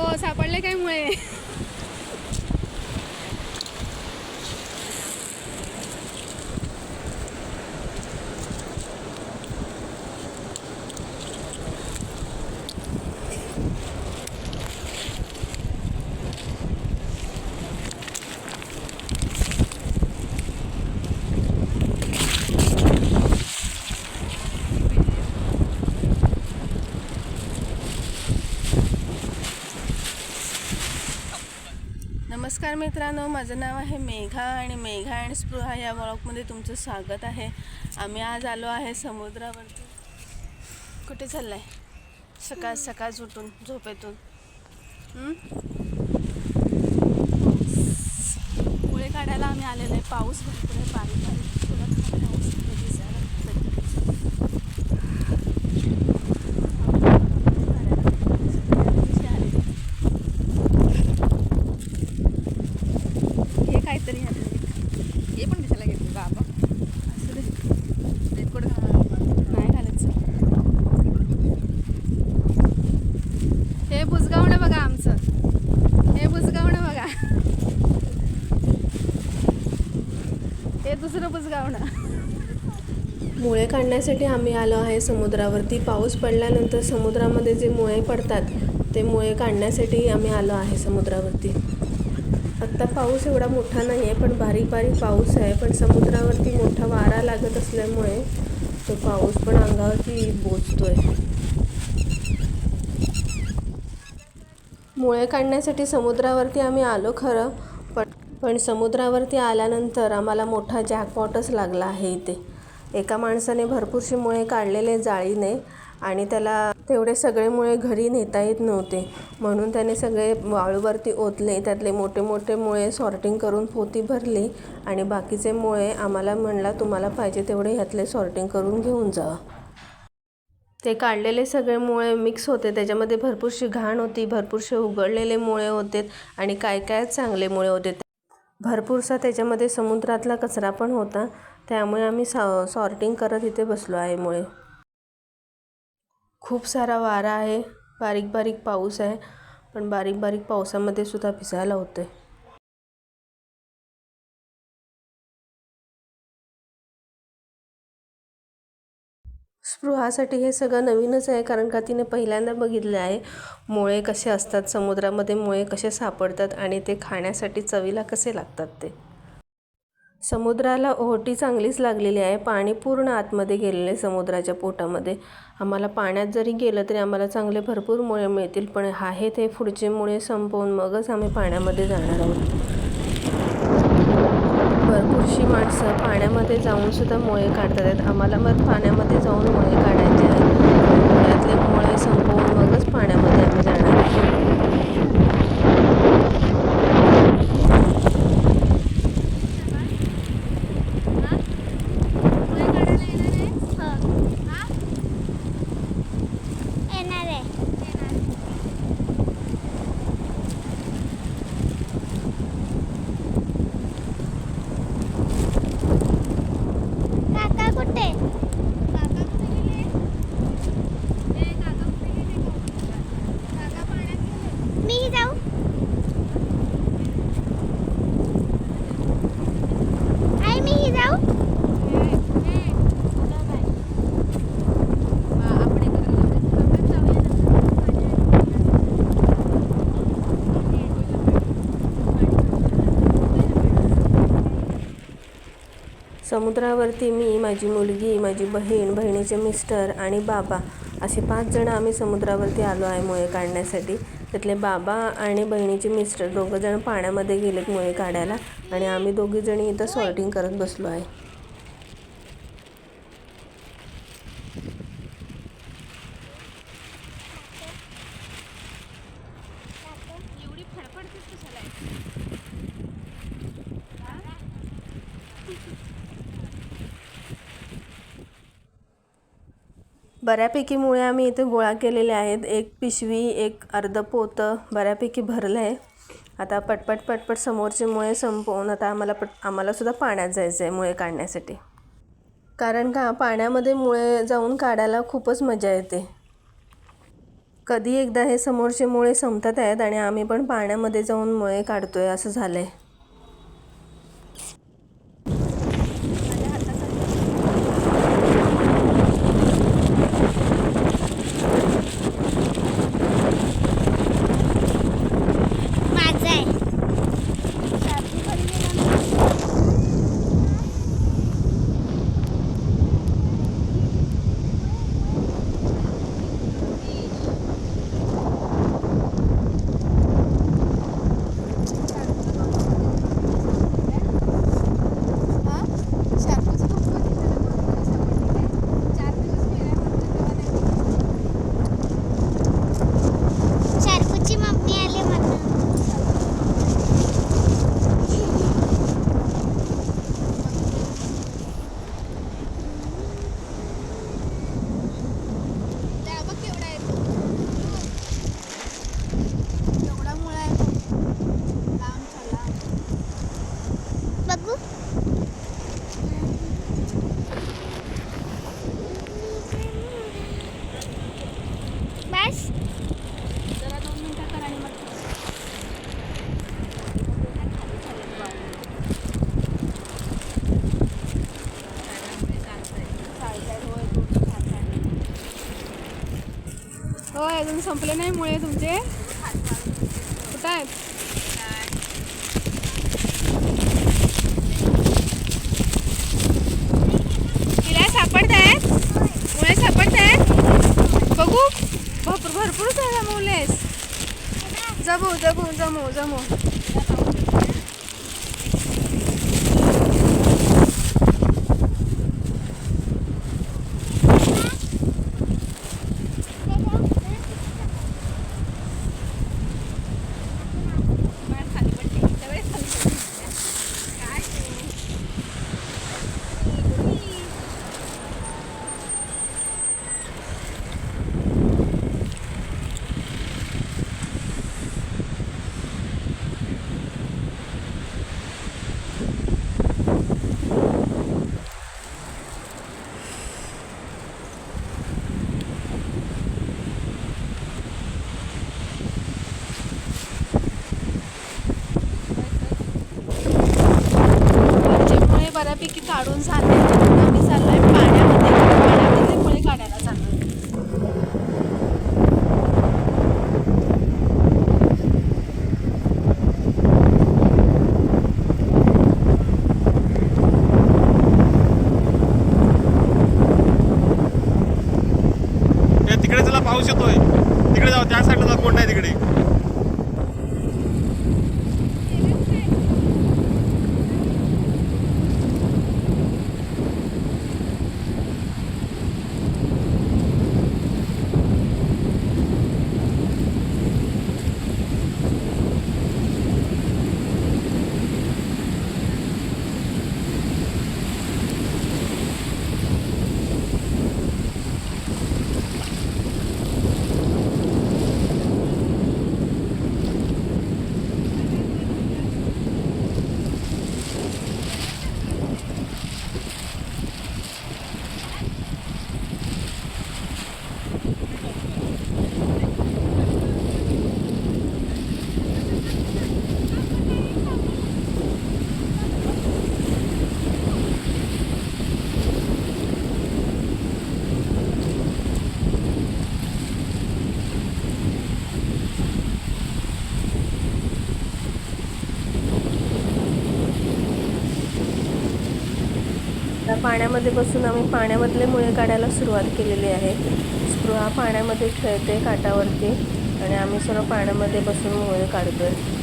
हो सापडले काय मुळे नमस्कार मित्रांनो माझं नाव आहे मेघा आणि मेघा आणि स्पृहा या ब्लॉगमध्ये तुमचं स्वागत आहे. आम्ही आज आलो आहे समुद्रावरती. कुठे चाललं आहे सकाळ सकाळ उठून झोपेतून. हं? काढायला आम्ही आलेलो आहे. पाऊस भरपूर आहे पाणी बारीक थोडा थोडा पाऊस कधी झाला तरी. हे काहीतरी घातलं हे पण कशाला घेतले बाबा असं दे. रेनकोट घाला नाही घालायचं हे बुजगावणं बघा आमचं हे बुजगावणं बघा हे ना. मुळे काढण्यासाठी आम्ही आलो आहे समुद्रावरती. पाऊस पडल्यानंतर समुद्रामध्ये जे मुळे पडतात ते मुळे काढण्यासाठी आम्ही आलो आहे समुद्रावरती. आत्ता पाऊस एवढा मोठा नाही आहे पण बारीक बारीक पाऊस आहे. पण समुद्रावरती मोठा वारा लागत असल्यामुळे तो पाऊस पण अंगावरती बोचतोय. मुळे काढण्यासाठी समुद्रावरती आम्ही आलो खरं पण समुद्रावरती आल्यानंतर आम्हाला मोठा जॅकपॉटच लागला आहे इथे. एका माणसाने भरपूरशी मुळे काढलेले जाळीने आणि त्याला तेवढे सगळे मुळे घरी नेता येत नव्हते. म्हणून त्याने सगळे वाळूवरती ओतले त्यातले मोठे मोठे मुळे सॉर्टिंग करून पोती भरली आणि बाकीचे मुळे आम्हाला म्हणला तुम्हाला पाहिजे तेवढे ह्यातले सॉर्टिंग करून घेऊन जा. ते काढलेले सगळे मुळे मिक्स होते. त्याच्यामध्ये भरपूरशी घाण होती भरपूरसे उघडलेले मुळे होते आणि काय काय चांगले मुळे होते. भरपूरसा त्याच्यामध्ये समुद्रातला कचरा पण होता. त्यामुळे आम्ही सॉ सॉर्टिंग करत इथे बसलो आहे मुळे. खूप सारा वारा आहे. बारीक बारीक पाऊस आहे. पण बारीक बारीक पावसामध्ये सुद्धा भिजायला होते स्पृहासाठी हे सगळं नवीनच आहे कारण का तिने पहिल्यांदा बघितलं आहे मुळे कसे असतात समुद्रामध्ये मुळे कसे सापडतात आणि ते खाण्यासाठी चवीला कसे लागतात ते. समुद्राला ओहोटी चांगलीच लागलेली आहे पाणी पूर्ण आतमध्ये गेलेलं आहे समुद्राच्या पोटामध्ये. आम्हाला पाण्यात जरी गेलं तरी आम्हाला चांगले भरपूर मुळे मिळतील पण आहे ते पुढचे मुळे संपवून मगच आम्ही पाण्यामध्ये जाणार आहोत. भरपूरशी माणसं पाण्यामध्ये जाऊन सुद्धा मोळे काढतात आहेत. आम्हाला मग पाण्यामध्ये जाऊन मोळे काढायचे आहेत. पुण्यातले मुळे संपवून मगच पाण्यामध्ये आम्ही जाणार आहोत येणार आहे काका कुठे मी जाऊ आई मी जाऊ आपण एकत्र समुद्रावरती मी माझी मुलगी माझी बहीण बहिणीचे मिस्टर आणि बाबा असे पाच जण आम्ही समुद्रावरती आलो आहे मुळे काढण्यासाठी. त्यातले बाबा आणि बहिणीचे मिस्टर दोघंजण पाण्यामध्ये गेलेत मुळे काढायला आणि आम्ही दोघीजणी इथं सॉर्टिंग करत बसलो आहे. बऱ्यापैकी मुळे आम्ही इथे गोळा केलेले आहेत. एक पिशवी एक अर्ध पोतं बऱ्यापैकी भरलं आहे आता पटपट पटपट समोरचे मुळे संपवून आता आम्हाला पट आम्हालासुद्धा पाण्यात जायचं आहे मुळे काढण्यासाठी. कारण का पाण्यामध्ये मुळे जाऊन काढायला खूपच मजा येते. कधी एकदा हे समोरचे मुळे संपतात आहेत आणि आम्ही पण पाण्यामध्ये जाऊन मुळे काढतो आहे असं झालं आहे शार्कूची मम्मी आली म्हणून बघू बस हो अजून संपले नाही मुळे तुमचे. कुठं आहेत? तिला सापडत आहेत मुळे सापडत आहेत बघू. भरपूर भरपूर झाला मुलेस जमू जमू जमू जमू मुळे बऱ्यापैकी काढून झाले आम्ही चाललोय पाण्यामध्ये पाण्यामध्ये मुळे काढायला चाललोय ए, तिकडे येतोय तिकडे जाऊ त्या साईडला जाऊ कोण नाही तिकडे त्या पाण्यामध्ये बसून आम्ही पाण्यामधले मुळे काढायला सुरुवात केलेली आहे. स्पृहा पाण्यामध्ये खेळते काठावरती आणि आम्ही सर्व पाण्यामध्ये बसून मुळे आहे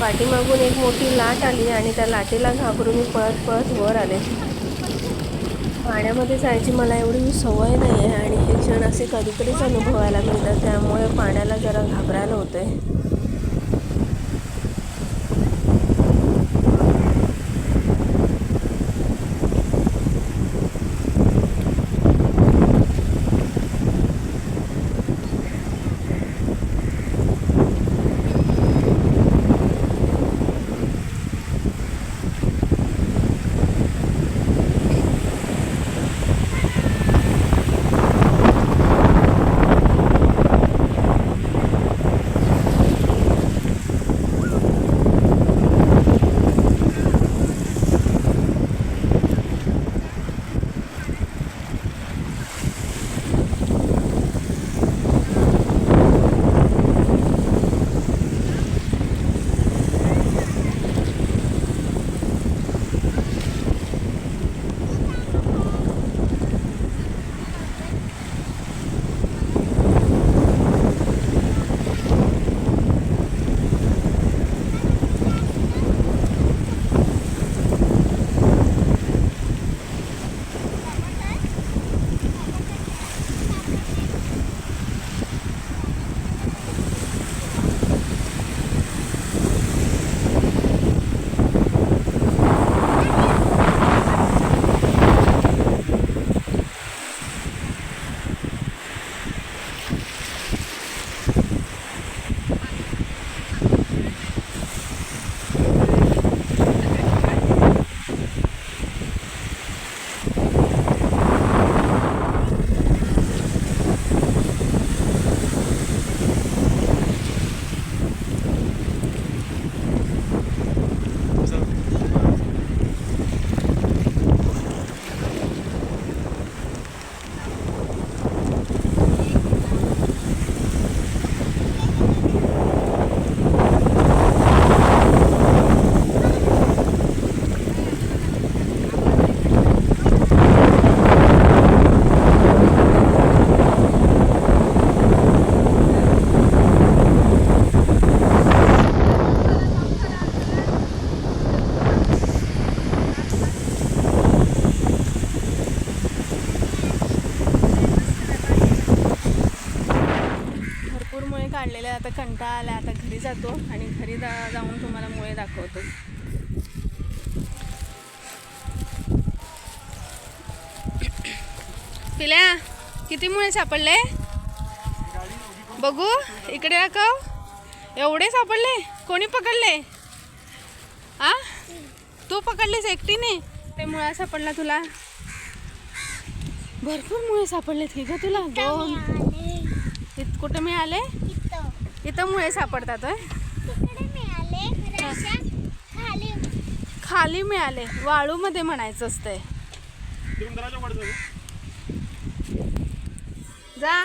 पाठीमागून एक मोठी लाट आली आणि त्या लाटेला घाबरून मी पळत पळत वर आले. पाण्यामध्ये जायची मला एवढी सवय नाही आहे आणि हे क्षण असे कधीतरीच अनुभवायला मिळतात त्यामुळे पाण्याला जरा घाबरायला होतं आहे जातो आणि घरी जा जाऊन तुम्हाला मुळे दाखवतो. पिल्या किती मुळे सापडले? बघू इकडे दाखव. एवढे सापडले? कोणी पकडले? आ? तू पकडलीस एकटीने? ते मुळा सापडला तुला. भरपूर मुळे सापडलेत की ग तुला? दोन कुठे मिळाले? इथं मुळे सापडतात खाली. खाली मिळाले. वाळूमध्ये म्हणायचं असतंय. जा.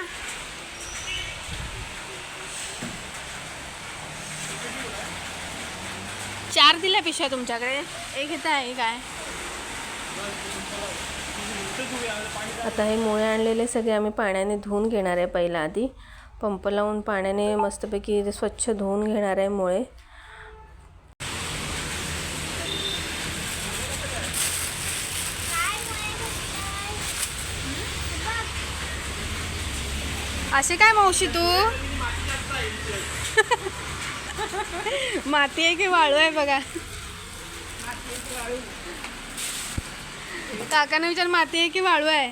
चार दिल्या पिशव्या तुमच्याकडे. एक इथं आहे काय आता हे मुळे आणलेले सगळे आम्ही पाण्याने धुवून घेणार आहे पहिला आधी. पंप लावून पाण्याने मस्तपैकी ते स्वच्छ धुवून घेणार आहे मुळे. असे काय मावशी तू? माती आहे की वाळू आहे बघा? काकाने विचार माती आहे की वाळू आहे?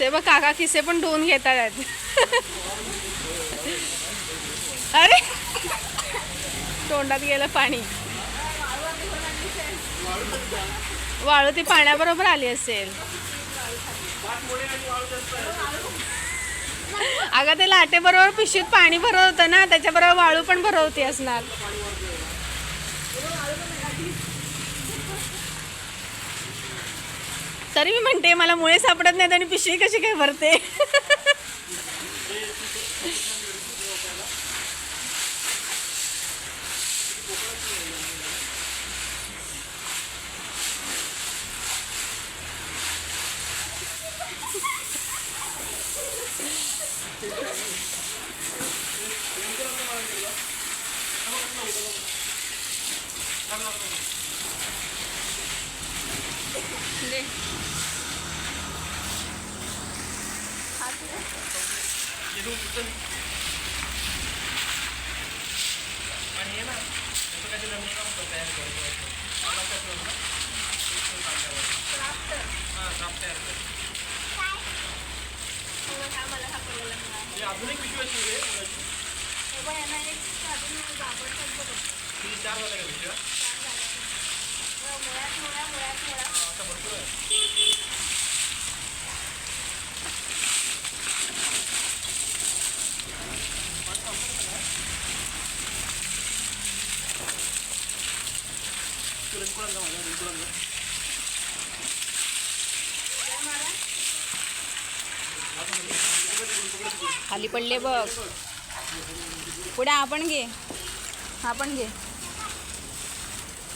ते बघ काका किसे पण धुवून घेतात. अरे! तोंडात गेलं पाणी. वाळू ती पाण्याबरोबर आली असेल. अगं ते लाटेबरोबर पिशवीत पाणी भरत होतं ना त्याच्याबरोबर वाळू पण भरवती असणार. तरी मी म्हणते मला मुळे सापडत नाहीत आणि पिशवी कशी काय भरते? अजून एक पिशवी असेल चार झाल्या का पिशव्या आता भरपूर आहे तुला इकडून जा माझ्या, इकडून जा. खाली पडले बघ. पुढे आपण घे. आपण घे.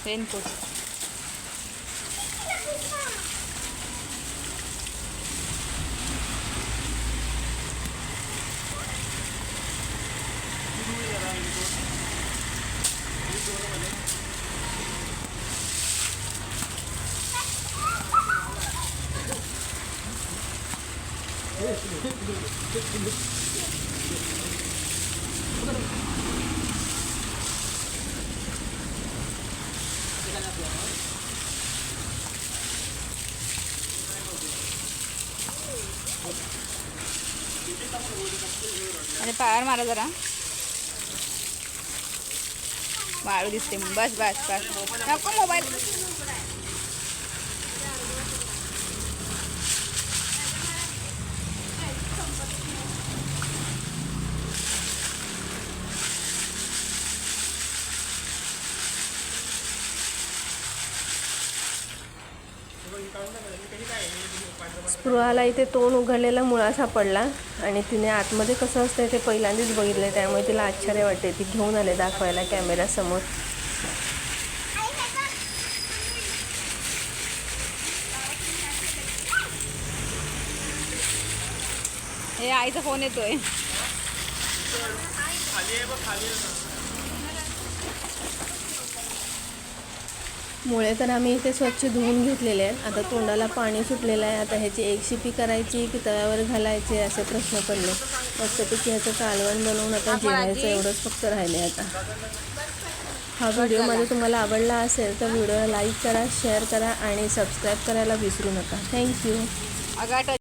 रेनकोट आणि पायावर मारा जरा. वाळू दिसते मग बस बस बस नको मोबाईल स्पृहाला इथे तोंड उघडलेला मुळा सापडला आणि तिने आतमध्ये कसं असतं ते पहिल्यांदाच बघितलं त्यामुळे तिला आश्चर्य वाटते ती घेऊन आले दाखवायला कॅमेऱ्यासमोर हे आईचा फोन येतोय. मुळे तर आम्ही इथे स्वच्छ धुवून घेतलेले आहेत. आता तोंडाला पाणी सुटलेलं आहे. आता ह्याची एक शिपी करायची की तव्यावर घालायचे असे प्रश्न पडले. मस्तपैकी ह्याचं कालवण बनवून आता जेवायचं एवढंच फक्त राहिले आता. हा व्हिडिओ माझा तुम्हाला आवडला असेल तर व्हिडिओला लाईक करा शेअर करा आणि सबस्क्राईब करायला विसरू नका. थँक्यू.